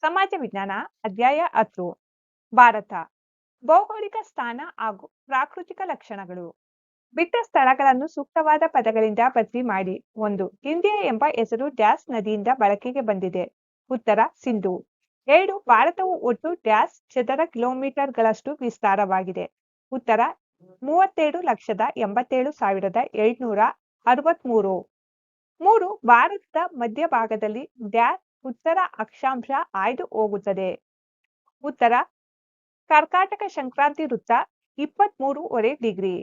ಸಮಾಜ ವಿಜ್ಞಾನ ಅಧ್ಯಾಯ ಹತ್ತು. ಭಾರತ. ಭೌಗೋಳಿಕ ಸ್ಥಾನ ಹಾಗೂ ಪ್ರಾಕೃತಿಕ ಲಕ್ಷಣಗಳು. ಬಿಟ್ಟ ಸ್ಥಳಗಳನ್ನು ಸೂಕ್ತವಾದ ಪದಗಳಿಂದ ಭರ್ತಿ ಮಾಡಿ. ಒಂದು ಇಂಡಿಯಾ ಎಂಬ ಹೆಸರು ಡ್ಯಾಸ್ ನದಿಯಿಂದ ಬಳಕೆಗೆ ಬಂದಿದೆ. ಉತ್ತರ, ಸಿಂಧು. ಎರಡು, ಭಾರತವು ಒಟ್ಟು ಡ್ಯಾಸ್ ಚದರ ಕಿಲೋಮೀಟರ್ಗಳಷ್ಟು ವಿಸ್ತಾರವಾಗಿದೆ. ಉತ್ತರ, ಮೂವತ್ತೆರಡು ಲಕ್ಷದ ಎಂಬತ್ತೇಳು ಸಾವಿರದ ಏಳ್ನೂರ ಅರವತ್ಮೂರು. ಮೂರು, ಭಾರತದ ಮಧ್ಯಭಾಗದಲ್ಲಿ ಡ್ಯಾಸ್ ಉತ್ತರ ಅಕ್ಷಾಂಶ ಆಯ್ದು ಹೋಗುತ್ತದೆ. ಉತ್ತರ, ಕರ್ಕಾಟಕ ಸಂಕ್ರಾಂತಿ ವೃತ್ತ ಇಪ್ಪತ್ಮೂರುವರೆ ಡಿಗ್ರಿ.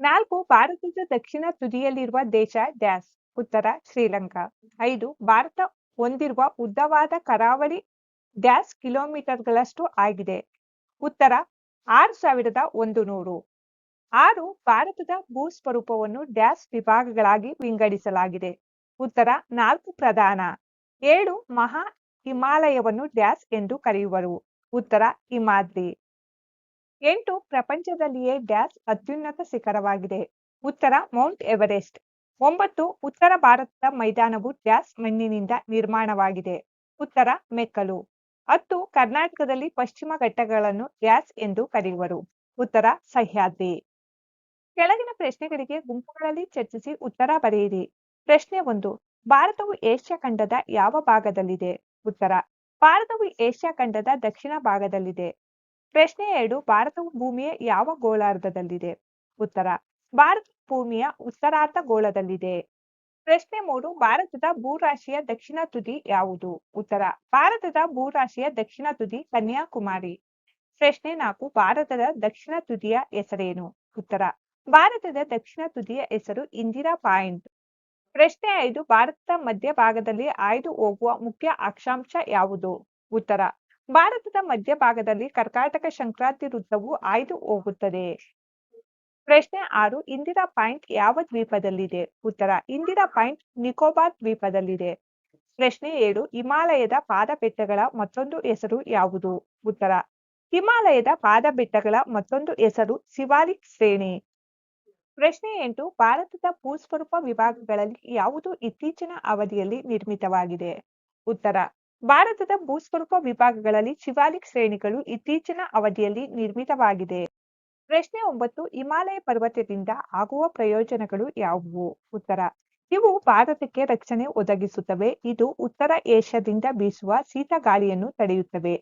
ನಾಲ್ಕು, ಭಾರತದ ದಕ್ಷಿಣ ತುದಿಯಲ್ಲಿರುವ ದೇಶ ಡ್ಯಾಸ್. ಉತ್ತರ, ಶ್ರೀಲಂಕಾ. ಐದು, ಭಾರತ ಹೊಂದಿರುವ ಉದ್ದವಾದ ಕರಾವಳಿ ಡ್ಯಾಸ್ ಕಿಲೋಮೀಟರ್ಗಳಷ್ಟು ಆಗಿದೆ. ಉತ್ತರ, ಆರು ಸಾವಿರದ ಒಂದು ನೂರು. ಆರು, ಭಾರತದ ಭೂಸ್ವರೂಪವನ್ನು ಡ್ಯಾಸ್ ವಿಭಾಗಗಳಾಗಿ ವಿಂಗಡಿಸಲಾಗಿದೆ. ಉತ್ತರ, ನಾಲ್ಕು ಪ್ರಧಾನ. ಏಳು ಮಹಾ ಹಿಮಾಲಯವನ್ನು ಡ್ಯಾಸ್ ಎಂದು ಕರೆಯುವರು. ಉತ್ತರ, ಹಿಮಾದ್ರಿ. ಎಂಟು ಪ್ರಪಂಚದಲ್ಲಿಯೇ ಡ್ಯಾಸ್ ಅತ್ಯುನ್ನತ ಶಿಖರವಾಗಿದೆ. ಉತ್ತರ, ಮೌಂಟ್ ಎವರೆಸ್ಟ್. ಒಂಬತ್ತು ಉತ್ತರ ಭಾರತದ ಮೈದಾನವು ಡ್ಯಾಸ್ ಮಣ್ಣಿನಿಂದ ನಿರ್ಮಾಣವಾಗಿದೆ. ಉತ್ತರ, ಮೆಕ್ಕಲು. ಹತ್ತು ಕರ್ನಾಟಕದಲ್ಲಿ ಪಶ್ಚಿಮ ಘಟ್ಟಗಳನ್ನು ಡ್ಯಾಸ್ ಎಂದು ಕರೆಯುವರು. ಉತ್ತರ, ಸಹ್ಯಾದ್ರಿ. ಕೆಳಗಿನ ಪ್ರಶ್ನೆಗಳಿಗೆ ಗುಂಪುಗಳಲ್ಲಿ ಚರ್ಚಿಸಿ ಉತ್ತರ ಬರೆಯಿರಿ. ಪ್ರಶ್ನೆ ಒಂದು ಭಾರತವು ಏಷ್ಯಾ ಖಂಡದ ಯಾವ ಭಾಗದಲ್ಲಿದೆ? ಉತ್ತರ, ಭಾರತವು ಏಷ್ಯಾ ಖಂಡದ ದಕ್ಷಿಣ ಭಾಗದಲ್ಲಿದೆ. ಪ್ರಶ್ನೆ ಎರಡು, ಭಾರತವು ಭೂಮಿಯ ಯಾವ ಗೋಳಾರ್ಧದಲ್ಲಿದೆ? ಉತ್ತರ, ಭಾರತ ಭೂಮಿಯ ಉತ್ತರಾರ್ಧ ಗೋಳದಲ್ಲಿದೆ. ಪ್ರಶ್ನೆ ಮೂರು, ಭಾರತದ ಭೂರಾಶಿಯ ದಕ್ಷಿಣ ತುದಿ ಯಾವುದು? ಉತ್ತರ, ಭಾರತದ ಭೂರಾಶಿಯ ದಕ್ಷಿಣ ತುದಿ ಕನ್ಯಾಕುಮಾರಿ. ಪ್ರಶ್ನೆ ನಾಲ್ಕು, ಭಾರತದ ದಕ್ಷಿಣ ತುದಿಯ ಹೆಸರೇನು? ಉತ್ತರ, ಭಾರತದ ದಕ್ಷಿಣ ತುದಿಯ ಹೆಸರು ಇಂದಿರಾ ಪಾಯಿಂಟ್. ಪ್ರಶ್ನೆ ಐದು, ಭಾರತದ ಮಧ್ಯಭಾಗದಲ್ಲಿ ಆಯ್ದು ಹೋಗುವ ಮುಖ್ಯ ಅಕ್ಷಾಂಶ ಯಾವುದು? ಉತ್ತರ, ಭಾರತದ ಮಧ್ಯಭಾಗದಲ್ಲಿ ಕರ್ಕಾಟಕ ಸಂಕ್ರಾಂತಿ ವೃತ್ತವು ಆಯ್ದು ಹೋಗುತ್ತದೆ. ಪ್ರಶ್ನೆ ಆರು, ಇಂದಿರಾ ಪಾಯಿಂಟ್ ಯಾವ ದ್ವೀಪದಲ್ಲಿದೆ? ಉತ್ತರ, ಇಂದಿರಾ ಪಾಯಿಂಟ್ ನಿಕೋಬಾರ್ ದ್ವೀಪದಲ್ಲಿದೆ. ಪ್ರಶ್ನೆ ಏಳು, ಹಿಮಾಲಯದ ಪಾದ ಬೆಟ್ಟಗಳ ಮತ್ತೊಂದು ಹೆಸರು ಯಾವುದು? ಉತ್ತರ, ಹಿಮಾಲಯದ ಪಾದ ಬೆಟ್ಟಗಳ ಮತ್ತೊಂದು ಹೆಸರು ಶಿವಾಲಿಕ್ ಶ್ರೇಣಿ. ಪ್ರಶ್ನೆ ಎಂಟು, ಭಾರತದ ಭೂಸ್ವರೂಪ ವಿಭಾಗಗಳಲ್ಲಿ ಯಾವುದು ಇತ್ತೀಚಿನ ಅವಧಿಯಲ್ಲಿ ನಿರ್ಮಿತವಾಗಿದೆ? ಉತ್ತರ, ಭಾರತದ ಭೂಸ್ವರೂಪ ವಿಭಾಗಗಳಲ್ಲಿ ಶಿವಾಲಿಕ್ ಶ್ರೇಣಿಗಳು ಇತ್ತೀಚಿನ ಅವಧಿಯಲ್ಲಿ ನಿರ್ಮಿತವಾಗಿದೆ. ಪ್ರಶ್ನೆ ಒಂಬತ್ತು, ಹಿಮಾಲಯ ಪರ್ವತದಿಂದ ಆಗುವ ಪ್ರಯೋಜನಗಳು ಯಾವುವು? ಉತ್ತರ, ಇವು ಭಾರತಕ್ಕೆ ರಕ್ಷಣೆ ಒದಗಿಸುತ್ತವೆ. ಇದು ಉತ್ತರ ಏಷ್ಯಾದಿಂದ ಬೀಸುವ ಶೀತ ಗಾಳಿಯನ್ನು ತಡೆಯುತ್ತವೆ.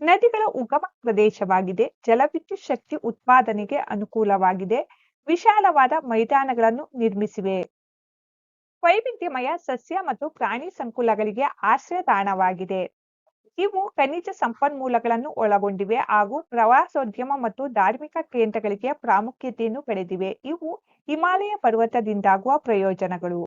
ನದಿಗಳ ಉಗಮ ಪ್ರದೇಶವಾಗಿದೆ. ಜಲವಿದ್ಯುತ್ ಶಕ್ತಿ ಉತ್ಪಾದನೆಗೆ ಅನುಕೂಲವಾಗಿದೆ. ವಿಶಾಲವಾದ ಮೈದಾನಗಳನ್ನು ನಿರ್ಮಿಸಿವೆ. ವೈವಿಧ್ಯಮಯ ಸಸ್ಯ ಮತ್ತು ಪ್ರಾಣಿ ಸಂಕುಲಗಳಿಗೆ ಆಶ್ರಯ ತಾಣವಾಗಿದೆ ಇವು ಖನಿಜ ಸಂಪನ್ಮೂಲಗಳನ್ನು ಒಳಗೊಂಡಿವೆ ಹಾಗೂ ಪ್ರವಾಸೋದ್ಯಮ ಮತ್ತು ಧಾರ್ಮಿಕ ಕೇಂದ್ರಗಳಿಗೆ ಪ್ರಾಮುಖ್ಯತೆಯನ್ನು ಪಡೆದಿವೆ. ಇವು ಹಿಮಾಲಯ ಪರ್ವತದಿಂದಾಗುವ ಪ್ರಯೋಜನಗಳು.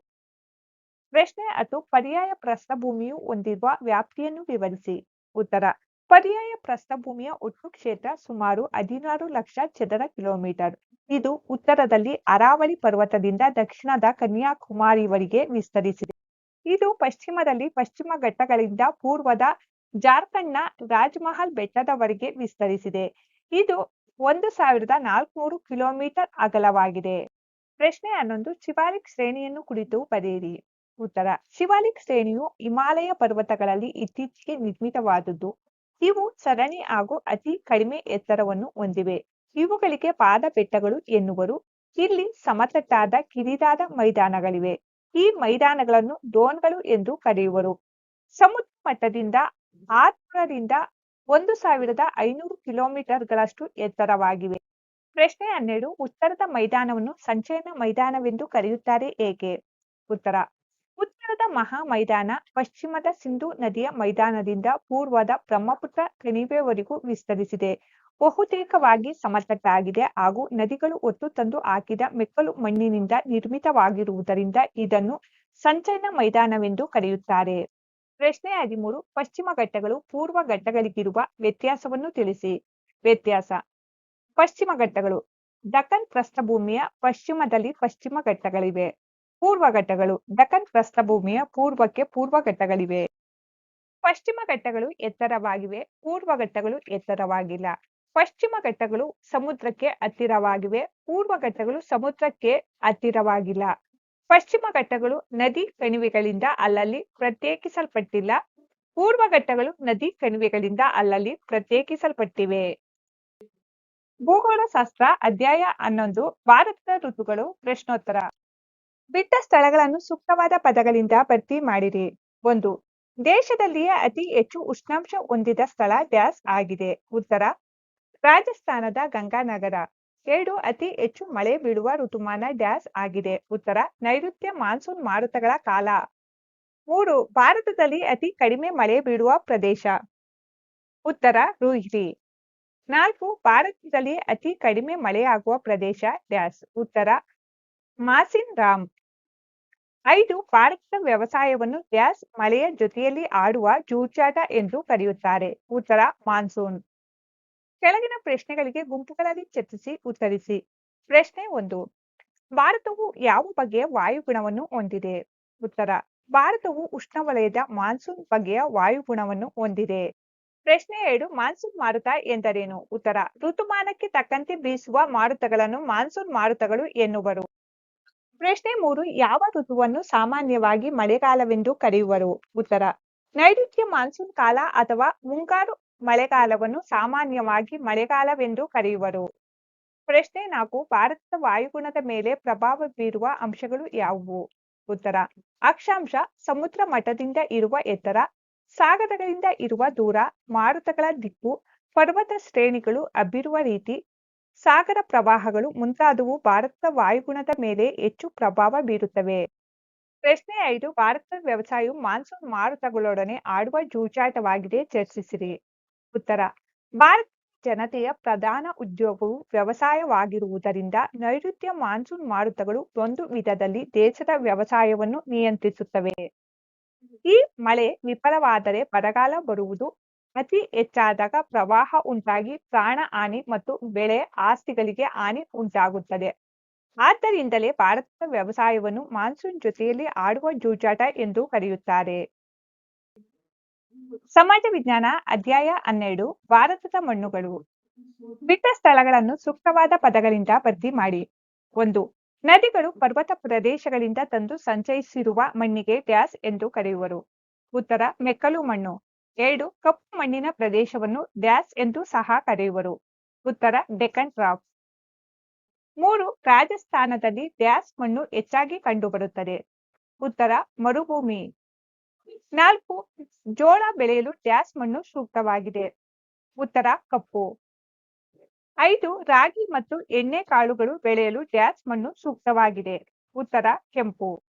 ಪ್ರಶ್ನೆ ಅಥವಾ ಪರ್ಯಾಯ ಪ್ರಸ್ಥಭೂಮಿಯು ಹೊಂದಿರುವ ವ್ಯಾಪ್ತಿಯನ್ನು ವಿವರಿಸಿ. ಉತ್ತರ, ಪರ್ಯಾಯ ಪ್ರಸ್ಥಭೂಮಿಯ ಒಟ್ಟು ಕ್ಷೇತ್ರ ಸುಮಾರು ಹದಿನಾರು ಲಕ್ಷ ಚದರ ಕಿಲೋಮೀಟರ್. ಇದು ಉತ್ತರದಲ್ಲಿ ಅರಾವಳಿ ಪರ್ವತದಿಂದ ದಕ್ಷಿಣದ ಕನ್ಯಾಕುಮಾರಿವರೆಗೆ ವಿಸ್ತರಿಸಿದೆ. ಇದು ಪಶ್ಚಿಮದಲ್ಲಿ ಪಶ್ಚಿಮ ಘಟ್ಟಗಳಿಂದ ಪೂರ್ವದ ಜಾರ್ಖಂಡ್ನ ರಾಜ್ಮಹಲ್ ಬೆಟ್ಟದವರೆಗೆ ವಿಸ್ತರಿಸಿದೆ. ಇದು ಒಂದು ಸಾವಿರದ ನಾಲ್ಕುನೂರು ಕಿಲೋಮೀಟರ್ ಅಗಲವಾಗಿದೆ. ಪ್ರಶ್ನೆ ಹನ್ನೊಂದು, ಶಿವಾಲಿಕ್ ಶ್ರೇಣಿಯನ್ನು ಕುರಿತು ಬರೆಯಿರಿ. ಉತ್ತರ, ಶಿವಾಲಿಕ್ ಶ್ರೇಣಿಯು ಹಿಮಾಲಯ ಪರ್ವತಗಳಲ್ಲಿ ಇತ್ತೀಚೆಗೆ ನಿರ್ಮಿತವಾದದ್ದು. ಇವು ಸರಣಿ ಹಾಗೂ ಅತಿ ಕಡಿಮೆ ಎತ್ತರವನ್ನು ಹೊಂದಿವೆ. ಇವುಗಳಿಗೆ ಪಾದ ಬೆಟ್ಟಗಳು ಎನ್ನುವರು. ಇಲ್ಲಿ ಸಮತಟ್ಟಾದ ಕಿರಿದಾದ ಮೈದಾನಗಳಿವೆ. ಈ ಮೈದಾನಗಳನ್ನು ಡೋನ್ಗಳು ಎಂದು ಕರೆಯುವರು. ಸಮುದ್ರ ಮಟ್ಟದಿಂದ ಆತ್ಮರಿಂದ ಒಂದು ಸಾವಿರದ ಐನೂರು ಕಿಲೋಮೀಟರ್ಗಳಷ್ಟು ಎತ್ತರವಾಗಿವೆ. ಪ್ರಶ್ನೆ ಹನ್ನೆರಡು, ಉತ್ತರದ ಮೈದಾನವನ್ನು ಸಂಚಯನ ಮೈದಾನವೆಂದು ಕರೆಯುತ್ತಾರೆ ಏಕೆ? ಉತ್ತರ, ಉತ್ತರದ ಮಹಾ ಮೈದಾನ ಪಶ್ಚಿಮದ ಸಿಂಧೂ ನದಿಯ ಮೈದಾನದಿಂದ ಪೂರ್ವದ ಬ್ರಹ್ಮಪುತ್ರ ಕಣಿವೆವರೆಗೂ ವಿಸ್ತರಿಸಿದೆ. ಬಹುತೇಕವಾಗಿ ಸಮತಟ್ಟಾಗಿದೆ ಹಾಗೂ ನದಿಗಳು ಒತ್ತು ತಂದು ಹಾಕಿದ ಮೆಕ್ಕಲು ಮಣ್ಣಿನಿಂದ ನಿರ್ಮಿತವಾಗಿರುವುದರಿಂದ ಇದನ್ನು ಸಂಚಯನ ಮೈದಾನವೆಂದು ಕರೆಯುತ್ತಾರೆ. ಪ್ರಶ್ನೆ ಹದಿಮೂರು, ಪಶ್ಚಿಮ ಘಟ್ಟಗಳು ಪೂರ್ವ ಘಟ್ಟಗಳಿಗಿರುವ ವ್ಯತ್ಯಾಸವನ್ನು ತಿಳಿಸಿ. ವ್ಯತ್ಯಾಸ, ಪಶ್ಚಿಮ ಘಟ್ಟಗಳು ದಕ್ಕನ್ ಪ್ರಸ್ಥಭೂಮಿಯ ಪಶ್ಚಿಮದಲ್ಲಿ ಪಶ್ಚಿಮ ಘಟ್ಟಗಳಿವೆ. ಪೂರ್ವ ಘಟ್ಟಗಳು ದಕ್ಕನ್ ಪ್ರಸ್ಥಭೂಮಿಯ ಪೂರ್ವಕ್ಕೆ ಪೂರ್ವ ಘಟ್ಟಗಳಿವೆ. ಪಶ್ಚಿಮ ಘಟ್ಟಗಳು ಎತ್ತರವಾಗಿವೆ, ಪೂರ್ವ ಘಟ್ಟಗಳು ಎತ್ತರವಾಗಿಲ್ಲ. ಪಶ್ಚಿಮ ಘಟ್ಟಗಳು ಸಮುದ್ರಕ್ಕೆ ಹತ್ತಿರವಾಗಿವೆ. ಪೂರ್ವ ಘಟ್ಟಗಳು ಸಮುದ್ರಕ್ಕೆ ಹತ್ತಿರವಾಗಿಲ್ಲ. ಪಶ್ಚಿಮ ಘಟ್ಟಗಳು ನದಿ ಕಣಿವೆಗಳಿಂದ ಅಲ್ಲಲ್ಲಿ ಪ್ರತ್ಯೇಕಿಸಲ್ಪಟ್ಟಿಲ್ಲ. ಪೂರ್ವ ಘಟ್ಟಗಳು ನದಿ ಕಣಿವೆಗಳಿಂದ ಅಲ್ಲಲ್ಲಿ ಪ್ರತ್ಯೇಕಿಸಲ್ಪಟ್ಟಿವೆ. ಭೂಗೋಳಶಾಸ್ತ್ರ ಅಧ್ಯಾಯ ಹನ್ನೊಂದು, ಭಾರತದ ಋತುಗಳು ಪ್ರಶ್ನೋತ್ತರ. ಬಿಟ್ಟ ಸ್ಥಳಗಳನ್ನು ಸೂಕ್ತವಾದ ಪದಗಳಿಂದ ಭರ್ತಿ ಮಾಡಿರಿ. ಒಂದು, ದೇಶದಲ್ಲಿಯೇ ಅತಿ ಹೆಚ್ಚು ಉಷ್ಣಾಂಶ ಹೊಂದಿದ ಸ್ಥಳ ಡ್ಯಾಸ್ ಆಗಿದೆ. ಉತ್ತರ ರಾಜಸ್ಥಾನದ ಗಂಗಾನಗರ. ಎರಡು ಅತಿ ಹೆಚ್ಚು ಮಳೆ ಬೀಳುವ ಋತುಮಾನ ಡ್ಯಾಸ್ ಆಗಿದೆ. ಉತ್ತರ, ನೈಋತ್ಯ ಮಾನ್ಸೂನ್ ಮಾರುತಗಳ ಕಾಲ. ಮೂರು, ಭಾರತದಲ್ಲಿ ಅತಿ ಕಡಿಮೆ ಮಳೆ ಬೀಳುವ ಪ್ರದೇಶ. ಉತ್ತರ ರೂಹಿರಿ ನಾಲ್ಕು, ಭಾರತದಲ್ಲಿ ಅತಿ ಕಡಿಮೆ ಮಳೆಯಾಗುವ ಪ್ರದೇಶ ಡ್ಯಾಸ್ ಉತ್ತರ ಮಾಸಿನ್ ರಾಮ್ ಐದು, ಭಾರತದ ವ್ಯವಸಾಯವನ್ನು ಡ್ಯಾಸ್ ಮಳೆಯ ಜೊತೆಯಲ್ಲಿ ಆಡುವ ಜೂಜಾಟ ಎಂದು ಕರೆಯುತ್ತಾರೆ. ಉತ್ತರ, ಮಾನ್ಸೂನ್. ಕೆಳಗಿನ ಪ್ರಶ್ನೆಗಳಿಗೆ ಗುಂಪುಗಳಲ್ಲಿ ಚರ್ಚಿಸಿ, ಉತ್ತರಿಸಿ. ಪ್ರಶ್ನೆ ಒಂದು, ಭಾರತವು ಯಾವ ಬಗೆಯ ವಾಯುಗುಣವನ್ನು ಹೊಂದಿದೆ? ಉತ್ತರ, ಭಾರತವು ಉಷ್ಣವಲಯದ ಮಾನ್ಸೂನ್ ಬಗೆಯ ವಾಯುಗುಣವನ್ನು ಹೊಂದಿದೆ. ಪ್ರಶ್ನೆ ಎರಡು, ಮಾನ್ಸೂನ್ ಮಾರುತ ಎಂದರೇನು? ಉತ್ತರ, ಋತುಮಾನಕ್ಕೆ ತಕ್ಕಂತೆ ಬೀಸುವ ಮಾರುತಗಳನ್ನು ಮಾನ್ಸೂನ್ ಮಾರುತಗಳು ಎನ್ನುವರು. ಪ್ರಶ್ನೆ ಮೂರು, ಯಾವ ಋತುವನ್ನು ಸಾಮಾನ್ಯವಾಗಿ ಮಳೆಗಾಲವೆಂದು ಕರೆಯುವರು? ಉತ್ತರ ನೈಋತ್ಯ ಮಾನ್ಸೂನ್ ಕಾಲ ಅಥವಾ ಮುಂಗಾರು ಮಳೆಗಾಲವನ್ನು ಸಾಮಾನ್ಯವಾಗಿ ಮಳೆಗಾಲವೆಂದು ಕರೆಯುವರು. ಪ್ರಶ್ನೆ ನಾಲ್ಕು, ಭಾರತದ ವಾಯುಗುಣದ ಮೇಲೆ ಪ್ರಭಾವ ಬೀರುವ ಅಂಶಗಳು ಯಾವುವು? ಉತ್ತರ, ಅಕ್ಷಾಂಶ ಸಮುದ್ರ ಮಟ್ಟದಿಂದ ಇರುವ ಎತ್ತರ, ಸಾಗರಗಳಿಂದ ಇರುವ ದೂರ, ಮಾರುತಗಳ ದಿಕ್ಕು, ಪರ್ವತ ಶ್ರೇಣಿಗಳು ಹಬ್ಬಿರುವ ರೀತಿ, ಸಾಗರ ಪ್ರವಾಹಗಳು ಮುಂತಾದವು ಭಾರತದ ವಾಯುಗುಣದ ಮೇಲೆ ಹೆಚ್ಚು ಪ್ರಭಾವ ಬೀರುತ್ತವೆ. ಪ್ರಶ್ನೆ ಐದು, ಭಾರತದ ವ್ಯವಸಾಯವು ಮಾನ್ಸೂನ್ ಮಾರುತಗಳೊಡನೆ ಆಡುವ ಜೂಜಾಟವಾಗಿದೆ, ಚರ್ಚಿಸಿರಿ. ಉತ್ತರ. ಭಾರತ ಜನತೆಯ ಪ್ರಧಾನ ಉದ್ಯೋಗವು ವ್ಯವಸಾಯವಾಗಿರುವುದರಿಂದ ನೈಋತ್ಯ ಮಾನ್ಸೂನ್ ಮಾರುತಗಳು ಒಂದು ವಿಧದಲ್ಲಿ ದೇಶದ ವ್ಯವಸಾಯವನ್ನು ನಿಯಂತ್ರಿಸುತ್ತವೆ. ಈ ಮಳೆ ವಿಫಲವಾದರೆ ಬರಗಾಲ ಬರುವುದು ಅತಿ ಹೆಚ್ಚಾದಾಗ ಪ್ರವಾಹ ಉಂಟಾಗಿ ಪ್ರಾಣ ಹಾನಿ ಮತ್ತು ಬೆಳೆ ಆಸ್ತಿಗಳಿಗೆ ಹಾನಿ ಉಂಟಾಗುತ್ತದೆ. ಆದ್ದರಿಂದಲೇ ಭಾರತದ ವ್ಯವಸಾಯವನ್ನು ಮಾನ್ಸೂನ್ ಜೊತೆಯಲ್ಲಿ ಆಡುವ ಜೂಜಾಟ ಎಂದು ಕರೆಯುತ್ತಾರೆ. ಸಮಾಜ ವಿಜ್ಞಾನ ಅಧ್ಯಾಯ ಹನ್ನೆರಡು, ಭಾರತದ ಮಣ್ಣುಗಳು. ಬಿಟ್ಟ ಸ್ಥಳಗಳನ್ನು ಸೂಕ್ತವಾದ ಪದಗಳಿಂದ ಭರ್ತಿ ಮಾಡಿ. ಒಂದು, ನದಿಗಳು ಪರ್ವತ ಪ್ರದೇಶಗಳಿಂದ ತಂದು ಸಂಚಯಿಸಿರುವ ಮಣ್ಣಿಗೆ ಡ್ಯಾಸ್ ಎಂದು ಕರೆಯುವರು. ಉತ್ತರ, ಮೆಕ್ಕಲು ಮಣ್ಣು. ಎರಡು, ಕಪ್ಪು ಮಣ್ಣಿನ ಪ್ರದೇಶವನ್ನು ಡ್ಯಾಸ್ ಎಂದು ಸಹ ಕರೆಯುವರು. ಉತ್ತರ, ಡೆಕ್ಕನ್ ಟ್ರಾಫ್ ಮೂರು, ರಾಜಸ್ಥಾನದಲ್ಲಿ ಡ್ಯಾಸ್ ಮಣ್ಣು ಹೆಚ್ಚಾಗಿ ಕಂಡುಬರುತ್ತದೆ. ಉತ್ತರ, ಮರುಭೂಮಿ. ನಾಲ್ಕು ಜೋಳ ಬೆಳೆಯಲು ಡ್ಯಾಸ್ ಮಣ್ಣು ಸೂಕ್ತವಾಗಿದೆ. ಉತ್ತರ, ಕಪ್ಪು. ಐದು, ರಾಗಿ ಮತ್ತು ಎಣ್ಣೆ ಕಾಳುಗಳು ಬೆಳೆಯಲು ಡ್ಯಾಸ್ ಮಣ್ಣು ಸೂಕ್ತವಾಗಿದೆ. ಉತ್ತರ, ಕೆಂಪು.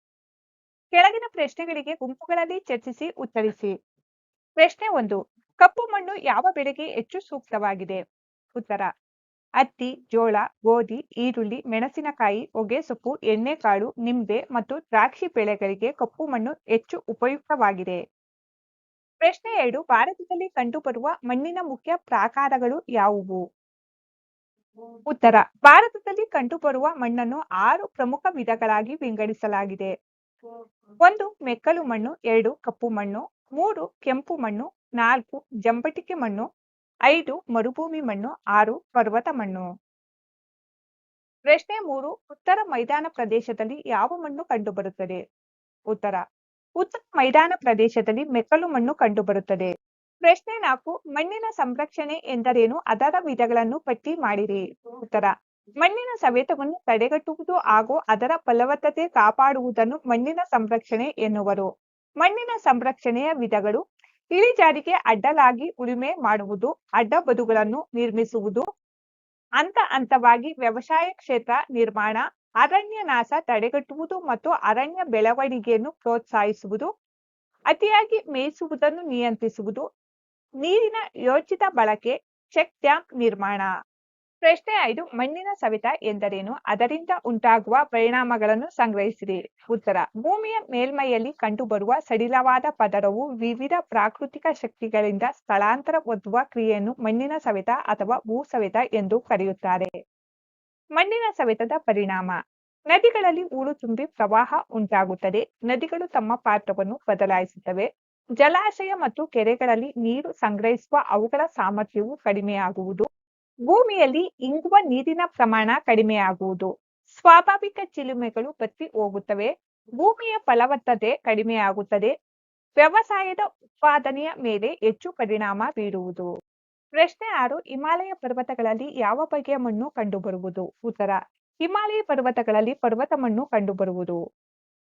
ಕೆಳಗಿನ ಪ್ರಶ್ನೆಗಳಿಗೆ ಗುಂಪುಗಳಲ್ಲಿ ಚರ್ಚಿಸಿ ಉತ್ತರಿಸಿ. ಪ್ರಶ್ನೆ ಒಂದು, ಕಪ್ಪು ಮಣ್ಣು ಯಾವ ಬೆಳೆಗೆ ಹೆಚ್ಚು ಸೂಕ್ತವಾಗಿದೆ? ಉತ್ತರ ಹತ್ತಿ ಜೋಳ, ಗೋಧಿ, ಈರುಳ್ಳಿ, ಮೆಣಸಿನಕಾಯಿ ಹೊಗೆಸೊಪ್ಪು ಎಣ್ಣೆಕಾಳು, ನಿಂಬೆ ಮತ್ತು ದ್ರಾಕ್ಷಿ ಬೆಳೆಗಳಿಗೆ ಕಪ್ಪು ಮಣ್ಣು ಹೆಚ್ಚು ಉಪಯುಕ್ತವಾಗಿದೆ. ಪ್ರಶ್ನೆ ಎರಡು, ಭಾರತದಲ್ಲಿ ಕಂಡುಬರುವ ಮಣ್ಣಿನ ಮುಖ್ಯ ಪ್ರಾಕಾರಗಳು ಯಾವುವು? ಉತ್ತರ, ಭಾರತದಲ್ಲಿ ಕಂಡುಬರುವ ಮಣ್ಣನ್ನು ಆರು ಪ್ರಮುಖ ವಿಧಗಳಾಗಿ ವಿಂಗಡಿಸಲಾಗಿದೆ. ಒಂದು, ಮೆಕ್ಕಲು ಮಣ್ಣು, ಎರಡು, ಕಪ್ಪು ಮಣ್ಣು, ಮೂರು, ಕೆಂಪು ಮಣ್ಣು, ನಾಲ್ಕು ಜಂಬಟಿಕೆ ಮಣ್ಣು ಐದು ಮರುಭೂಮಿ ಮಣ್ಣು, ಆರು ಪರ್ವತ ಮಣ್ಣು. ಪ್ರಶ್ನೆ ಮೂರು, ಉತ್ತರ ಮೈದಾನ ಪ್ರದೇಶದಲ್ಲಿ ಯಾವ ಮಣ್ಣು ಕಂಡುಬರುತ್ತದೆ? ಉತ್ತರ ಉತ್ತರ ಮೈದಾನ ಪ್ರದೇಶದಲ್ಲಿ ಮೆಕ್ಕಲು ಮಣ್ಣು ಕಂಡುಬರುತ್ತದೆ. ಪ್ರಶ್ನೆ ನಾಲ್ಕು, ಮಣ್ಣಿನ ಸಂರಕ್ಷಣೆ ಎಂದರೇನು? ಅದರ ವಿಧಗಳನ್ನು ಪಟ್ಟಿ ಮಾಡಿರಿ. ಉತ್ತರ, ಮಣ್ಣಿನ ಸವೆತವನ್ನು ತಡೆಗಟ್ಟುವುದು ಹಾಗೂ ಅದರ ಫಲವತ್ತತೆ ಕಾಪಾಡುವುದನ್ನು ಮಣ್ಣಿನ ಸಂರಕ್ಷಣೆ ಎನ್ನುವರು. ಮಣ್ಣಿನ ಸಂರಕ್ಷಣೆಯ ವಿಧಗಳು ಇಳಿಜಾರಿಗೆ ಅಡ್ಡಲಾಗಿ ಉಳುಮೆ ಮಾಡುವುದು, ಅಡ್ಡ ಬದುಗಳನ್ನು ನಿರ್ಮಿಸುವುದು, ಹಂತ ಹಂತವಾಗಿ ವ್ಯವಸಾಯ ಕ್ಷೇತ್ರ ನಿರ್ಮಾಣ, ಅರಣ್ಯ ನಾಶ ತಡೆಗಟ್ಟುವುದು ಮತ್ತು ಅರಣ್ಯ ಬೆಳವಣಿಗೆಯನ್ನು ಪ್ರೋತ್ಸಾಹಿಸುವುದು, ಅತಿಯಾಗಿ ಮೇಯಿಸುವುದನ್ನು ನಿಯಂತ್ರಿಸುವುದು, ನೀರಿನ ಯೋಚಿತ ಬಳಕೆ, ಚೆಕ್ ಡ್ಯಾಂ ನಿರ್ಮಾಣ. ಪ್ರಶ್ನೆ ಐದು, ಮಣ್ಣಿನ ಸವೆತ ಎಂದರೇನು? ಅದರಿಂದ ಉಂಟಾಗುವ ಪರಿಣಾಮಗಳನ್ನು ಸಂಗ್ರಹಿಸಿದೆ. ಉತ್ತರ, ಭೂಮಿಯ ಮೇಲ್ಮೈಯಲ್ಲಿ ಕಂಡುಬರುವ ಸಡಿಲವಾದ ಪದರವು ವಿವಿಧ ಪ್ರಾಕೃತಿಕ ಶಕ್ತಿಗಳಿಂದ ಸ್ಥಳಾಂತರ ಒದ್ದುವ ಕ್ರಿಯೆಯನ್ನು ಮಣ್ಣಿನ ಸವೆತ ಅಥವಾ ಭೂ ಸವೆತ ಎಂದು ಕರೆಯುತ್ತಾರೆ. ಮಣ್ಣಿನ ಸವೆತದ ಪರಿಣಾಮ, ನದಿಗಳಲ್ಲಿ ಹೂಳು ತುಂಬಿ ಪ್ರವಾಹ ಉಂಟಾಗುತ್ತದೆ. ನದಿಗಳು ತಮ್ಮ ಪಾತ್ರವನ್ನು ಬದಲಾಯಿಸುತ್ತವೆ. ಜಲಾಶಯ ಮತ್ತು ಕೆರೆಗಳಲ್ಲಿ ನೀರು ಸಂಗ್ರಹಿಸುವ ಅವುಗಳ ಸಾಮರ್ಥ್ಯವು ಕಡಿಮೆಯಾಗುವುದು. ಭೂಮಿಯಲ್ಲಿ ಇಂಗುವ ನೀರಿನ ಪ್ರಮಾಣ ಕಡಿಮೆಯಾಗುವುದು ಸ್ವಾಭಾವಿಕ ಚಿಲುಮೆಗಳು ಬತ್ತಿ ಹೋಗುತ್ತವೆ. ಭೂಮಿಯ ಫಲವತ್ತತೆ ಕಡಿಮೆಯಾಗುತ್ತದೆ ವ್ಯವಸಾಯದ ಉತ್ಪಾದನೆಯ ಮೇಲೆ ಹೆಚ್ಚು ಪರಿಣಾಮ ಬೀರುವುದು. ಪ್ರಶ್ನೆ ಆರು, ಹಿಮಾಲಯ ಪರ್ವತಗಳಲ್ಲಿ ಯಾವ ಬಗೆಯ ಮಣ್ಣು ಕಂಡುಬರುವುದು? ಉತ್ತರ, ಹಿಮಾಲಯ ಪರ್ವತಗಳಲ್ಲಿ ಪರ್ವತ ಮಣ್ಣು ಕಂಡುಬರುವುದು.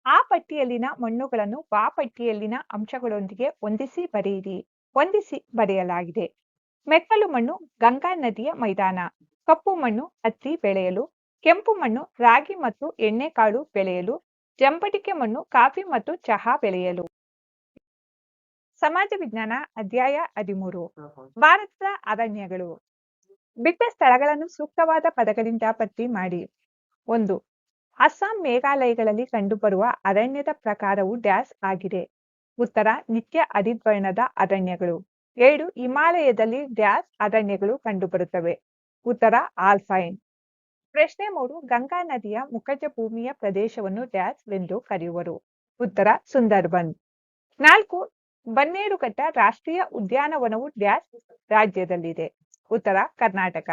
ಆ ಪಟ್ಟಿಯಲ್ಲಿನ ಮಣ್ಣುಗಳನ್ನು ಬಾ ಪಟ್ಟಿಯಲ್ಲಿನ ಅಂಶಗಳೊಂದಿಗೆ ಹೊಂದಿಸಿ ಬರೆಯಿರಿ. ಹೊಂದಿಸಿ ಬರೆಯಲಾಗಿದೆ. ಮೆಕ್ಕಲು ಮಣ್ಣು ಗಂಗಾ ನದಿಯ ಮೈದಾನ. ಕಪ್ಪು ಮಣ್ಣು ಹತ್ತಿ ಬೆಳೆಯಲು, ಕೆಂಪು ಮಣ್ಣು ರಾಗಿ ಮತ್ತು ಎಣ್ಣೆಕಾಳು ಬೆಳೆಯಲು ಜಂಬಟಿಕೆ ಮಣ್ಣು ಕಾಫಿ ಮತ್ತು ಚಹಾ ಬೆಳೆಯಲು. ಸಮಾಜ ವಿಜ್ಞಾನ ಅಧ್ಯಾಯ ಹದಿಮೂರು. ಭಾರತದ ಅರಣ್ಯಗಳು. ಬಿಟ್ಟ ಸ್ಥಳಗಳನ್ನು ಸೂಕ್ತವಾದ ಪದಗಳಿಂದ ಪಟ್ಟಿ ಮಾಡಿ. ಒಂದು, ಅಸ್ಸಾಂ ಮೇಘಾಲಯಗಳಲ್ಲಿ ಕಂಡುಬರುವ ಅರಣ್ಯದ ಪ್ರಕಾರವು ಡ್ಯಾಸ್ ಆಗಿದೆ. ಉತ್ತರ, ನಿತ್ಯ ಹರಿದ್ವರ್ಣದ ಅರಣ್ಯಗಳು. ಎರಡು ಹಿಮಾಲಯದಲ್ಲಿ ಡ್ಯಾಸ್ ಅರಣ್ಯಗಳು ಕಂಡುಬರುತ್ತವೆ. ಉತ್ತರ ಆಲ್ಫೈನ್ ಪ್ರಶ್ನೆ ಮೂರು, ಗಂಗಾ ನದಿಯ ಮುಖಜ ಭೂಮಿಯ ಪ್ರದೇಶವನ್ನು ಡ್ಯಾಸ್ ಎಂದು ಕರೆಯುವರು. ಉತ್ತರ, ಸುಂದರ್ಬನ್. ನಾಲ್ಕು ಬನ್ನೇರುಘಟ್ಟ ರಾಷ್ಟ್ರೀಯ ಉದ್ಯಾನವನವು ಡ್ಯಾಸ್ ರಾಜ್ಯದಲ್ಲಿದೆ. ಉತ್ತರ, ಕರ್ನಾಟಕ.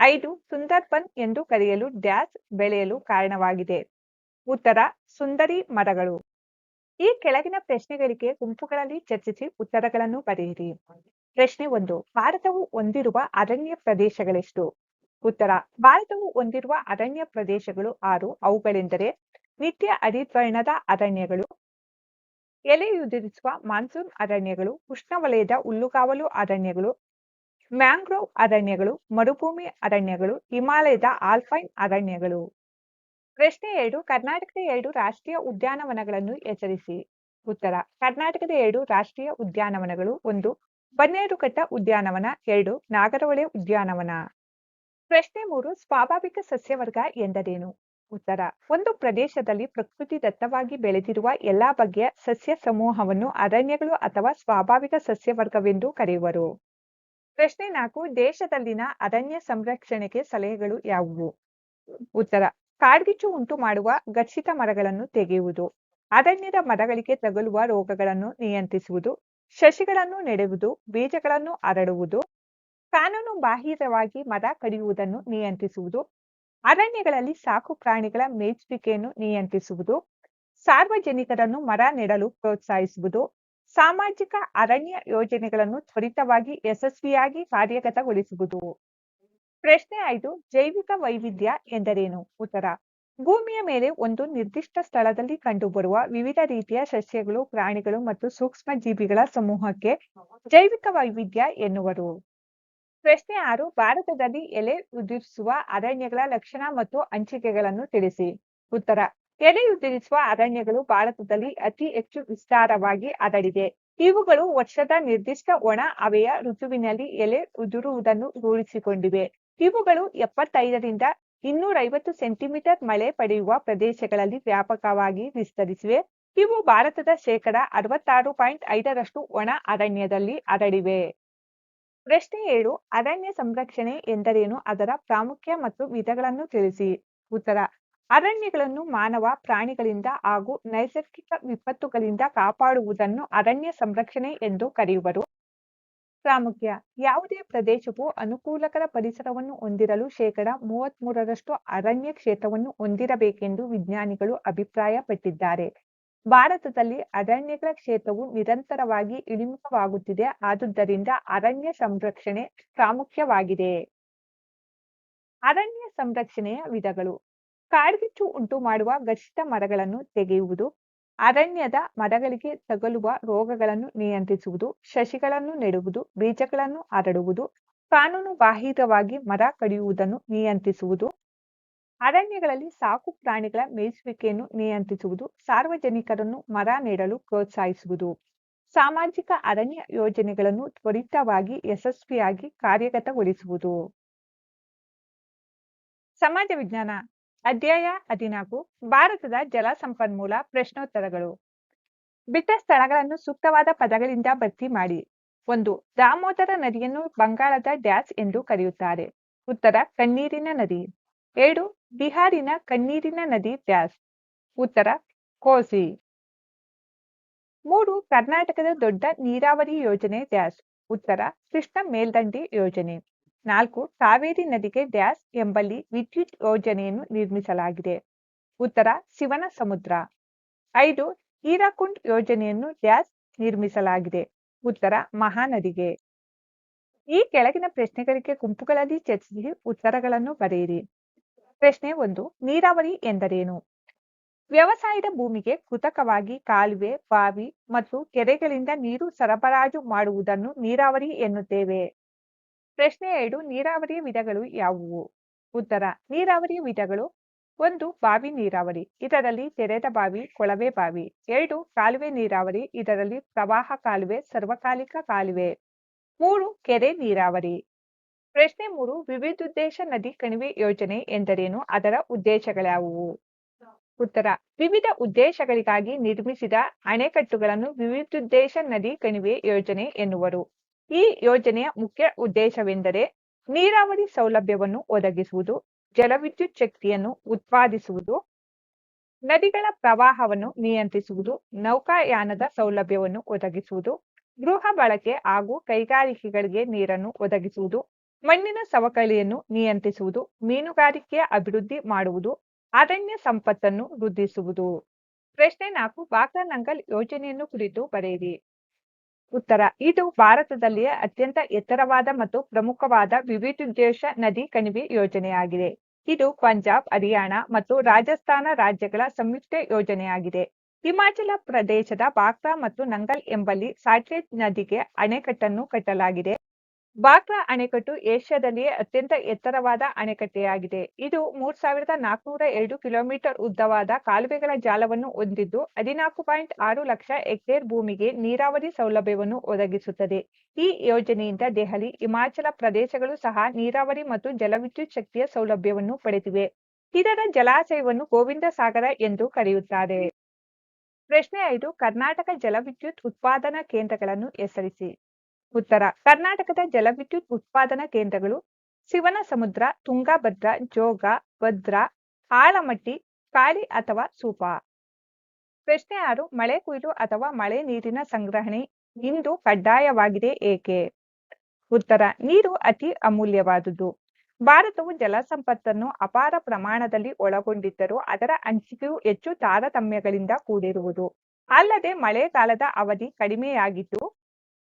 ಐದು, ಸುಂದರ್ಬನ್ ಎಂದು ಕರೆಯಲು ಡ್ಯಾಸ್ ಬೆಳೆಯಲು ಕಾರಣವಾಗಿದೆ. ಉತ್ತರ, ಸುಂದರಿ ಮರಗಳು. ಈ ಕೆಳಗಿನ ಪ್ರಶ್ನೆಗಳಿಗೆ ಗುಂಪುಗಳಲ್ಲಿ ಚರ್ಚಿಸಿ ಉತ್ತರಗಳನ್ನು ಬರೆಯಿರಿ ಪ್ರಶ್ನೆ ಒಂದು, ಭಾರತವು ಹೊಂದಿರುವ ಅರಣ್ಯ ಪ್ರದೇಶಗಳೆಷ್ಟು? ಉತ್ತರ, ಭಾರತವು ಹೊಂದಿರುವ ಅರಣ್ಯ ಪ್ರದೇಶಗಳು ಆರು, ಅವುಗಳೆಂದರೆ ನಿತ್ಯ ಹರಿದ್ವರ್ಣದ ಅರಣ್ಯಗಳು ಎಲೆಯುದುರಿಸುವ ಮಾನ್ಸೂನ್ ಅರಣ್ಯಗಳು, ಉಷ್ಣವಲಯದ ಹುಲ್ಲುಗಾವಲು ಅರಣ್ಯಗಳು, ಮ್ಯಾಂಗ್ರೋವ್ ಅರಣ್ಯಗಳು, ಮರುಭೂಮಿ ಅರಣ್ಯಗಳು, ಹಿಮಾಲಯದ ಆಲ್ಪೈನ್ ಅರಣ್ಯಗಳು. ಪ್ರಶ್ನೆ ಎರಡು, ಕರ್ನಾಟಕದ ಎರಡು ರಾಷ್ಟ್ರೀಯ ಉದ್ಯಾನವನಗಳನ್ನು ಹೆಸರಿಸಿ ಉತ್ತರ, ಕರ್ನಾಟಕದ ಎರಡು ರಾಷ್ಟ್ರೀಯ ಉದ್ಯಾನವನಗಳು, ಒಂದು ಬನ್ನೇರುಘಟ್ಟ ಉದ್ಯಾನವನ, ಎರಡು ನಾಗರಹೊಳೆ ಉದ್ಯಾನವನ. ಪ್ರಶ್ನೆ ಮೂರು, ಸ್ವಾಭಾವಿಕ ಸಸ್ಯವರ್ಗ ಎಂದರೇನು? ಉತ್ತರ, ಒಂದು ಪ್ರದೇಶದಲ್ಲಿ ಪ್ರಕೃತಿ ದತ್ತವಾಗಿ ಬೆಳೆದಿರುವ ಎಲ್ಲಾ ಬಗೆಯ ಸಸ್ಯ ಸಮೂಹವನ್ನು ಅರಣ್ಯಗಳು ಅಥವಾ ಸ್ವಾಭಾವಿಕ ಸಸ್ಯವರ್ಗವೆಂದು ಕರೆಯುವರು. ಪ್ರಶ್ನೆ ನಾಲ್ಕು, ದೇಶದಲ್ಲಿನ ಅರಣ್ಯ ಸಂರಕ್ಷಣೆಗೆ ಸಲಹೆಗಳು ಯಾವುವು? ಉತ್ತರ ಕಾಡ್ಗಿಚ್ಚು ಉಂಟು ಮಾಡುವ ಗಚ್ಚಿತ ಮರಗಳನ್ನು ತೆಗೆಯುವುದು. ಅರಣ್ಯದ ಮರಗಳಿಗೆ ತಗುಲುವ ರೋಗಗಳನ್ನು ನಿಯಂತ್ರಿಸುವುದು. ಶಶಿಗಳನ್ನು ನೆಡುವುದು, ಬೀಜಗಳನ್ನು ಹರಡುವುದು. ಕಾನೂನು ಬಾಹಿರವಾಗಿ ಮರ ಕಡಿಯುವುದನ್ನು ನಿಯಂತ್ರಿಸುವುದು. ಅರಣ್ಯಗಳಲ್ಲಿ ಸಾಕು ಪ್ರಾಣಿಗಳ ಮೇಯಿಸುವಿಕೆಯನ್ನು ನಿಯಂತ್ರಿಸುವುದು. ಸಾರ್ವಜನಿಕರನ್ನು ಮರ ನೆಡಲು ಪ್ರೋತ್ಸಾಹಿಸುವುದು. ಸಾಮಾಜಿಕ ಅರಣ್ಯ ಯೋಜನೆಗಳನ್ನು ತ್ವರಿತವಾಗಿ ಯಶಸ್ವಿಯಾಗಿ ಕಾರ್ಯಗತಗೊಳಿಸುವುದು. ಪ್ರಶ್ನೆ ಐದು, ಜೈವಿಕ ವೈವಿಧ್ಯ ಎಂದರೇನು? ಉತ್ತರ, ಭೂಮಿಯ ಮೇಲೆ ಒಂದು ನಿರ್ದಿಷ್ಟ ಸ್ಥಳದಲ್ಲಿ ಕಂಡುಬರುವ ವಿವಿಧ ರೀತಿಯ ಸಸ್ಯಗಳು, ಪ್ರಾಣಿಗಳು ಮತ್ತು ಸೂಕ್ಷ್ಮ ಜೀವಿಗಳ ಸಮೂಹಕ್ಕೆ ಜೈವಿಕ ವೈವಿಧ್ಯ ಎನ್ನುವರು. ಪ್ರಶ್ನೆ ಆರು, ಭಾರತದಲ್ಲಿ ಎಲೆ ಉದುರಿಸುವ ಅರಣ್ಯಗಳ ಲಕ್ಷಣ ಮತ್ತು ಹಂಚಿಕೆಗಳನ್ನು ತಿಳಿಸಿ. ಉತ್ತರ, ಎಲೆ ಉದುರಿಸುವ ಅರಣ್ಯಗಳು ಭಾರತದಲ್ಲಿ ಅತಿ ಹೆಚ್ಚು ವಿಸ್ತಾರವಾಗಿ ಹರಡಿದೆ ಇವುಗಳು ವರ್ಷದ ನಿರ್ದಿಷ್ಟ ಒಣ ಹವೆಯ ಋತುವಿನಲ್ಲಿ ಎಲೆ ಉದುರುವುದನ್ನು ರೂಢಿಸಿಕೊಂಡಿವೆ. ಇವುಗಳು ಎಪ್ಪತ್ತೈದರಿಂದ ಇನ್ನೂರೈವತ್ತು ಸೆಂಟಿಮೀಟರ್ ಮಳೆ ಪಡೆಯುವ ಪ್ರದೇಶಗಳಲ್ಲಿ ವ್ಯಾಪಕವಾಗಿ ವಿಸ್ತರಿಸಿವೆ. ಇವು ಭಾರತದ ಶೇಕಡ ಅರವತ್ತಾರು ಪಾಯಿಂಟ್ ಐದರಷ್ಟು ಒಣ ಅರಣ್ಯದಲ್ಲಿ ಅರಳಿವೆ ಪ್ರಶ್ನೆ ಏಳು, ಅರಣ್ಯ ಸಂರಕ್ಷಣೆ ಎಂದರೇನು? ಅದರ ಪ್ರಾಮುಖ್ಯ ಮತ್ತು ವಿಧಗಳನ್ನು ತಿಳಿಸಿ. ಉತ್ತರ, ಅರಣ್ಯಗಳನ್ನು ಮಾನವ ಪ್ರಾಣಿಗಳಿಂದ ಹಾಗೂ ನೈಸರ್ಗಿಕ ವಿಪತ್ತುಗಳಿಂದ ಕಾಪಾಡುವುದನ್ನು ಅರಣ್ಯ ಸಂರಕ್ಷಣೆ ಎಂದು ಕರೆಯುವರು. ಪ್ರಾಮುಖ್ಯ. ಯಾವುದೇ ಪ್ರದೇಶವು ಅನುಕೂಲಕರ ಪರಿಸರವನ್ನು ಹೊಂದಿರಲು ಶೇಕಡ ಮೂವತ್ತ್ ಮೂರರಷ್ಟು ಅರಣ್ಯ ಕ್ಷೇತ್ರವನ್ನು ಹೊಂದಿರಬೇಕೆಂದು ವಿಜ್ಞಾನಿಗಳು ಅಭಿಪ್ರಾಯಪಟ್ಟಿದ್ದಾರೆ. ಭಾರತದಲ್ಲಿ ಅರಣ್ಯಗಳ ಕ್ಷೇತ್ರವು ನಿರಂತರವಾಗಿ ಇಳಿಮುಖವಾಗುತ್ತಿದೆ. ಆದುದರಿಂದ ಅರಣ್ಯ ಸಂರಕ್ಷಣೆ ಪ್ರಾಮುಖ್ಯವಾಗಿದೆ. ಅರಣ್ಯ ಸಂರಕ್ಷಣೆಯ ವಿಧಗಳು. ಕಾಡ್ಗಿಚ್ಚು ಉಂಟು ಮಾಡುವ ಘರ್ಷಿತ ಮರಗಳನ್ನು ತೆಗೆಯುವುದು ಅರಣ್ಯದ ಮರಗಳಿಗೆ ತಗಲುವ ರೋಗಗಳನ್ನು ನಿಯಂತ್ರಿಸುವುದು, ಶಶಿಗಳನ್ನು ನೆಡುವುದು, ಬೀಜಗಳನ್ನು ಹರಡುವುದು ಕಾನೂನು ಬಾಹಿರವಾಗಿ ಮರ ಕಡಿಯುವುದನ್ನು ನಿಯಂತ್ರಿಸುವುದು. ಅರಣ್ಯಗಳಲ್ಲಿ ಸಾಕು ಪ್ರಾಣಿಗಳ ಮೇಯಿಸುವಿಕೆಯನ್ನು ನಿಯಂತ್ರಿಸುವುದು, ಸಾರ್ವಜನಿಕರನ್ನು ಮರ ನೆಡಲು ಪ್ರೋತ್ಸಾಹಿಸುವುದು. ಸಾಮಾಜಿಕ ಅರಣ್ಯ ಯೋಜನೆಗಳನ್ನು ತ್ವರಿತವಾಗಿ ಯಶಸ್ವಿಯಾಗಿ ಕಾರ್ಯಗತಗೊಳಿಸುವುದು. ಸಮಾಜ ವಿಜ್ಞಾನ ಅಧ್ಯಾಯ ಹದಿನಾಲ್ಕು, ಭಾರತದ ಜಲ ಸಂಪನ್ಮೂಲ ಪ್ರಶ್ನೋತ್ತರಗಳು. ಬಿಟ್ಟ ಸ್ಥಳಗಳನ್ನು ಸೂಕ್ತವಾದ ಪದಗಳಿಂದ ಭರ್ತಿ ಮಾಡಿ. ಒಂದು, ದಾಮೋದರ ನದಿಯನ್ನು ಬಂಗಾಳದ ಡ್ಯಾಸ್ ಎಂದು ಕರೆಯುತ್ತಾರೆ. ಉತ್ತರ, ಕಣ್ಣೀರಿನ ನದಿ. ಎರಡು, ಬಿಹಾರಿನ ಕಣ್ಣೀರಿನ ನದಿ ಡ್ಯಾಸ್. ಉತ್ತರ, ಕೋಸಿ. ಮೂರು, ಕರ್ನಾಟಕದ ದೊಡ್ಡ ನೀರಾವರಿ ಯೋಜನೆ ಡ್ಯಾಸ್. ಉತ್ತರ, ಕೃಷ್ಣ ಮೇಲ್ದಂಡಿ ಯೋಜನೆ. ನಾಲ್ಕು, ಕಾವೇರಿ ನದಿಗೆ ಡ್ಯಾಸ್ ಎಂಬಲ್ಲಿ ವಿದ್ಯುತ್ ಯೋಜನೆಯನ್ನು ನಿರ್ಮಿಸಲಾಗಿದೆ. ಉತ್ತರ, ಶಿವನ ಸಮುದ್ರ. ಐದು, ಹೀರಾಕುಂಡ್ ಯೋಜನೆಯನ್ನು ಡ್ಯಾಸ್ ನಿರ್ಮಿಸಲಾಗಿದೆ. ಉತ್ತರ, ಮಹಾನದಿಗೆ. ಈ ಕೆಳಗಿನ ಪ್ರಶ್ನೆಗಳಿಗೆ ಗುಂಪುಗಳಲ್ಲಿ ಚರ್ಚಿಸಿ ಉತ್ತರಗಳನ್ನು ಬರೆಯಿರಿ. ಪ್ರಶ್ನೆ ಒಂದು, ನೀರಾವರಿ ಎಂದರೇನು? ವ್ಯವಸಾಯದ ಭೂಮಿಗೆ ಕೃತಕವಾಗಿ ಕಾಲುವೆ, ಬಾವಿ ಮತ್ತು ಕೆರೆಗಳಿಂದ ನೀರು ಸರಬರಾಜು ಮಾಡುವುದನ್ನು ನೀರಾವರಿ ಎನ್ನುತ್ತೇವೆ. ಪ್ರಶ್ನೆ ಎರಡು, ನೀರಾವರಿಯ ವಿಧಗಳು ಯಾವುವು? ಉತ್ತರ, ನೀರಾವರಿಯ ವಿಧಗಳು ಒಂದು, ಬಾವಿ ನೀರಾವರಿ, ಇದರಲ್ಲಿ ತೆರೆದ ಬಾವಿ, ಕೊಳವೆ ಬಾವಿ. ಎರಡು, ಕಾಲುವೆ ನೀರಾವರಿ, ಇದರಲ್ಲಿ ಪ್ರವಾಹ ಕಾಲುವೆ, ಸರ್ವಕಾಲಿಕ ಕಾಲುವೆ. ಮೂರು, ಕೆರೆ ನೀರಾವರಿ. ಪ್ರಶ್ನೆ ಮೂರು ವಿವಿಧೋದ್ದೇಶ ನದಿ ಕಣಿವೆ ಯೋಜನೆ ಎಂದರೇನು? ಅದರ ಉದ್ದೇಶಗಳ್ಯಾವುವು ಉತ್ತರ, ವಿವಿಧ ಉದ್ದೇಶಗಳಿಗಾಗಿ ನಿರ್ಮಿಸಿದ ಅಣೆಕಟ್ಟುಗಳನ್ನು ವಿವಿಧೋದ್ದೇಶ ನದಿ ಕಣಿವೆ ಯೋಜನೆ ಎನ್ನುವರು. ಈ ಯೋಜನೆಯ ಮುಖ್ಯ ಉದ್ದೇಶವೆಂದರೆ ನೀರಾವರಿ ಸೌಲಭ್ಯವನ್ನು ಒದಗಿಸುವುದು, ಜಲವಿದ್ಯುತ್ ಶಕ್ತಿಯನ್ನು ಉತ್ಪಾದಿಸುವುದು, ನದಿಗಳ ಪ್ರವಾಹವನ್ನು ನಿಯಂತ್ರಿಸುವುದು, ನೌಕಾಯಾನದ ಸೌಲಭ್ಯವನ್ನು ಒದಗಿಸುವುದು, ಗೃಹ ಬಳಕೆ ಹಾಗೂ ಕೈಗಾರಿಕೆಗಳಿಗೆ ನೀರನ್ನು ಒದಗಿಸುವುದು, ಮಣ್ಣಿನ ಸವಕಳಿಯನ್ನು ನಿಯಂತ್ರಿಸುವುದು, ಮೀನುಗಾರಿಕೆಯ ಅಭಿವೃದ್ಧಿ ಮಾಡುವುದು, ಅರಣ್ಯ ಸಂಪತ್ತನ್ನು ವೃದ್ಧಿಸುವುದು. ಪ್ರಶ್ನೆ ನಾಲ್ಕು ಬಾಕ್ರಾ ನಂಗಲ್ ಯೋಜನೆಯನ್ನು ಕುರಿತು ಬರೆಯಿರಿ. ಉತ್ತರ, ಇದು ಭಾರತದಲ್ಲಿಯೇ ಅತ್ಯಂತ ಎತ್ತರವಾದ ಮತ್ತು ಪ್ರಮುಖವಾದ ವಿವಿಧೋದ್ದೇಶ ನದಿ ಕಣಿವೆ ಯೋಜನೆಯಾಗಿದೆ. ಇದು ಪಂಜಾಬ್, ಹರಿಯಾಣ ಮತ್ತು ರಾಜಸ್ಥಾನ ರಾಜ್ಯಗಳ ಸಂಯುಕ್ತ ಯೋಜನೆಯಾಗಿದೆ. ಹಿಮಾಚಲ ಪ್ರದೇಶದ ಬಾಕ್ರಾ ಮತ್ತು ನಂಗಲ್ ಎಂಬಲ್ಲಿ ಸಾಟ್ಲೆಜ್ ನದಿಗೆ ಅಣೆಕಟ್ಟನ್ನು ಕಟ್ಟಲಾಗಿದೆ. ಬಾಕ್ರಾ ಅಣೆಕಟ್ಟು ಏಷ್ಯಾದಲ್ಲಿಯೇ ಅತ್ಯಂತ ಎತ್ತರವಾದ ಅಣೆಕಟ್ಟೆಯಾಗಿದೆ. ಇದು ಮೂರ್ ಸಾವಿರದ ನಾಲ್ಕುನೂರ ಎರಡು ಕಿಲೋಮೀಟರ್ ಉದ್ದವಾದ ಕಾಲುವೆಗಳ ಜಾಲವನ್ನು ಹೊಂದಿದ್ದು, ಹದಿನಾಲ್ಕು ಪಾಯಿಂಟ್ ಆರು ಲಕ್ಷ ಹೆಕ್ಟೇರ್ ಭೂಮಿಗೆ ನೀರಾವರಿ ಸೌಲಭ್ಯವನ್ನು ಒದಗಿಸುತ್ತದೆ. ಈ ಯೋಜನೆಯಿಂದ ದೆಹಲಿ, ಹಿಮಾಚಲ ಪ್ರದೇಶಗಳು ಸಹ ನೀರಾವರಿ ಮತ್ತು ಜಲವಿದ್ಯುತ್ ಶಕ್ತಿಯ ಸೌಲಭ್ಯವನ್ನು ಪಡೆದಿವೆ. ಇದರ ಜಲಾಶಯವನ್ನು ಗೋವಿಂದ ಸಾಗರ ಎಂದು ಕರೆಯುತ್ತಾರೆ. ಪ್ರಶ್ನೆ ಐದು, ಕರ್ನಾಟಕ ಜಲವಿದ್ಯುತ್ ಉತ್ಪಾದನಾ ಕೇಂದ್ರಗಳನ್ನು ಹೆಸರಿಸಿ. ಉತ್ತರ, ಕರ್ನಾಟಕದ ಜಲವಿದ್ಯುತ್ ಉತ್ಪಾದನಾ ಕೇಂದ್ರಗಳು ಶಿವನ ಸಮುದ್ರ, ತುಂಗಭದ್ರಾ, ಜೋಗ, ಭದ್ರಾ ಆಳಮಟ್ಟಿ ಕಾಳಿ ಅಥವಾ ಸೂಪ. ಪ್ರಶ್ನೆ ಆರು, ಮಳೆ ಕೊಯ್ಲು ಅಥವಾ ಮಳೆ ನೀರಿನ ಸಂಗ್ರಹಣೆ ಇಂದು ಕಡ್ಡಾಯವಾಗಿದೆ ಏಕೆ? ಉತ್ತರ, ನೀರು ಅತಿ ಅಮೂಲ್ಯವಾದುದು. ಭಾರತವು ಜಲಸಂಪತ್ತನ್ನು ಅಪಾರ ಪ್ರಮಾಣದಲ್ಲಿ ಒಳಗೊಂಡಿದ್ದರೂ ಅದರ ಹಂಚಿಕೆಯು ಹೆಚ್ಚು ತಾರತಮ್ಯಗಳಿಂದ ಕೂಡಿರುವುದು. ಅಲ್ಲದೆ ಮಳೆಗಾಲದ ಅವಧಿ ಕಡಿಮೆಯಾಗಿದ್ದು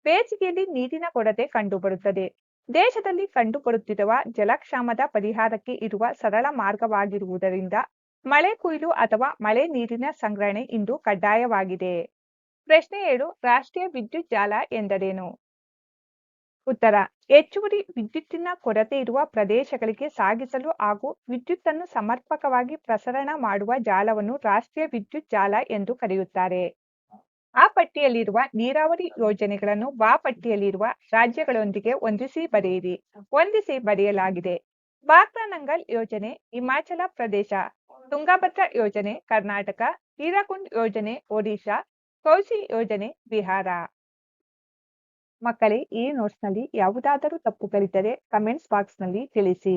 ಬೇಸಿಗೆಯಲ್ಲಿ ನೀರಿನ ಕೊರತೆ ಕಂಡುಬರುತ್ತದೆ. ದೇಶದಲ್ಲಿ ಕಂಡುಬರುತ್ತಿರುವ ಜಲಕ್ಷಾಮದ ಪರಿಹಾರಕ್ಕೆ ಇರುವ ಸರಳ ಮಾರ್ಗವಾಗಿರುವುದರಿಂದ ಮಳೆ ಕೊಯ್ಲು ಅಥವಾ ಮಳೆ ನೀರಿನ ಸಂಗ್ರಹಣೆ ಇಂದು ಕಡ್ಡಾಯವಾಗಿದೆ. ಪ್ರಶ್ನೆ ಏಳು, ರಾಷ್ಟ್ರೀಯ ವಿದ್ಯುತ್ ಜಾಲ ಎಂದರೇನು? ಉತ್ತರ, ಹೆಚ್ಚುವರಿ ವಿದ್ಯುತ್ತಿನ ಕೊರತೆ ಇರುವ ಪ್ರದೇಶಗಳಿಗೆ ಸಾಗಿಸಲು ಹಾಗೂ ವಿದ್ಯುತ್ತನ್ನು ಸಮರ್ಪಕವಾಗಿ ಪ್ರಸರಣ ಮಾಡುವ ಜಾಲವನ್ನು ರಾಷ್ಟ್ರೀಯ ವಿದ್ಯುತ್ ಜಾಲ ಎಂದು ಕರೆಯುತ್ತಾರೆ. ಆ ಪಟ್ಟಿಯಲ್ಲಿರುವ ನೀರಾವರಿ ಯೋಜನೆಗಳನ್ನು ಬಾ ಪಟ್ಟಿಯಲ್ಲಿರುವ ರಾಜ್ಯಗಳೊಂದಿಗೆ ಹೊಂದಿಸಿ ಬರೆಯಿರಿ. ಹೊಂದಿಸಿ ಬರೆಯಲಾಗಿದೆ. ಬಾಕ್ರಾನಂಗಲ್ ಯೋಜನೆ, ಹಿಮಾಚಲ ಪ್ರದೇಶ, ತುಂಗಭದ್ರಾ ಯೋಜನೆ, ಕರ್ನಾಟಕ, ಹೀರಾಕುಂಡ್ ಯೋಜನೆ ಒಡಿಶಾ ಕೌಶಿ ಯೋಜನೆ, ಬಿಹಾರ. ಮಕ್ಕಳೇ, ಈ ನೋಟ್ಸ್ನಲ್ಲಿ ಯಾವುದಾದರೂ ತಪ್ಪುಗಳಿದ್ದರೆ ಕಮೆಂಟ್ಸ್ ಬಾಕ್ಸ್ನಲ್ಲಿ ತಿಳಿಸಿ.